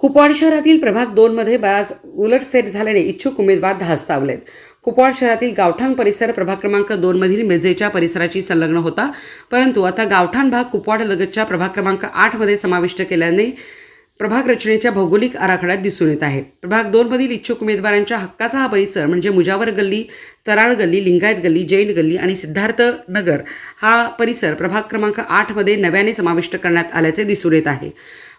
कुपवाड शहरातील प्रभाग दोनमध्ये बराच उलटफेर झाल्याने इच्छुक उमेदवार धास्तावलेत. कुपवाड शहरातील गावठाण परिसर प्रभाग क्रमांक दोनमधील मेजेच्या परिसराची संलग्न होता. परंतु आता गावठाण भाग कुपवाड लगतच्या प्रभाग क्रमांक आठमध्ये समाविष्ट केल्याने प्रभाग रचनेच्या भौगोलिक आराखड्यात दिसून येत आहे. प्रभाग दोनमधील इच्छुक उमेदवारांच्या हक्काचा हा परिसर म्हणजे मुजावर गल्ली तराळ गल्ली लिंगायत गल्ली जैन गल्ली आणि सिद्धार्थ नगर हा परिसर प्रभाग क्रमांक आठमध्ये नव्याने समाविष्ट करण्यात आल्याचे दिसून येत आहे.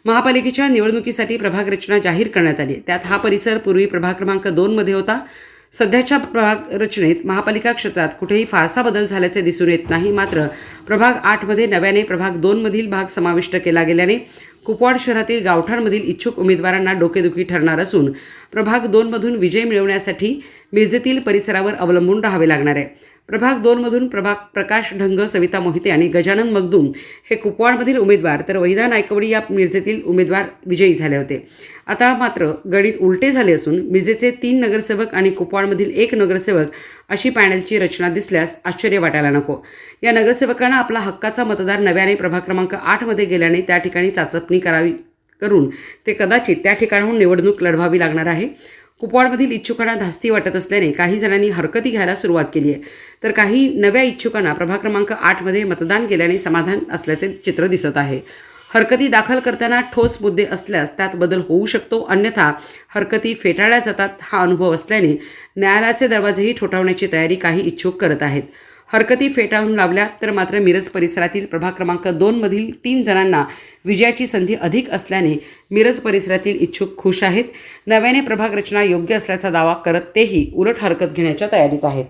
महापालिकेच्या निवडणुकीसाठी प्रभाग रचना जाहीर करण्यात आली. त्यात हा परिसर पूर्वी प्रभाग क्रमांक दोनमध्ये होता. सध्याच्या प्रभाग रचनेत महापालिका क्षेत्रात कुठेही फारसा बदल झाल्याचे दिसून येत नाही. मात्र प्रभाग आठमध्ये नव्याने प्रभाग दोनमधील भाग समाविष्ट केला गेल्याने कुपवाड शहरातील गावठाणमधील इच्छुक उमेदवारांना डोकेदुखी ठरणार असून प्रभाग दोनमधून विजय मिळवण्यासाठी मिरजेतील परिसरावर अवलंबून राहावे लागणार आहे. प्रभाग दोनमधून प्रभाग प्रकाश ढंग सविता मोहिते आणि गजानन मगदूम हे कुपवाडमधील उमेदवार. तर वहिदा नायकवडी या मिरजेतील उमेदवार विजयी झाले होते. आता मात्र गणित उलटे झाले असून मिरजेचे तीन नगरसेवक आणि कुपवाडमधील एक नगरसेवक अशी पॅनलची रचना दिसल्यास आश्चर्य वाटायला नको. या नगरसेवकांना आपला हक्काचा मतदार नव्याने प्रभाग क्रमांक आठमध्ये गेल्याने त्या ठिकाणी चाचपणी करावी करून ते कदाचित त्या ठिकाणाहून निवडणूक लढवावी लागणार आहे. कुपवाडमधील इच्छुकांना धास्ती वाटत असल्याने काही जणांनी हरकती घ्यायला सुरुवात केली आहे. तर काही नव्या इच्छुकांना प्रभाग क्रमांक आठमध्ये मतदान केल्याने समाधान असल्याचे चित्र दिसत आहे. हरकती दाखल करताना ठोस मुद्दे असल्यास त्यात बदल होऊ शकतो. अन्यथा हरकती फेटाळल्या जातात हा अनुभव असल्याने न्यायालयाचे दरवाजेही ठोठावण्याची तयारी काही इच्छुक करत आहेत. हरकती फेटाळून लावल्या तर मात्र मिरज परिसरातील प्रभाग क्रमांक दोनमधील तीन जणांना विजयाची संधी अधिक असल्याने मिरज परिसरातील इच्छुक खुश आहेत. नव्याने प्रभाग रचना योग्य असल्याचा दावा करत तेही उलट हरकत घेण्याच्या तयारीत आहेत.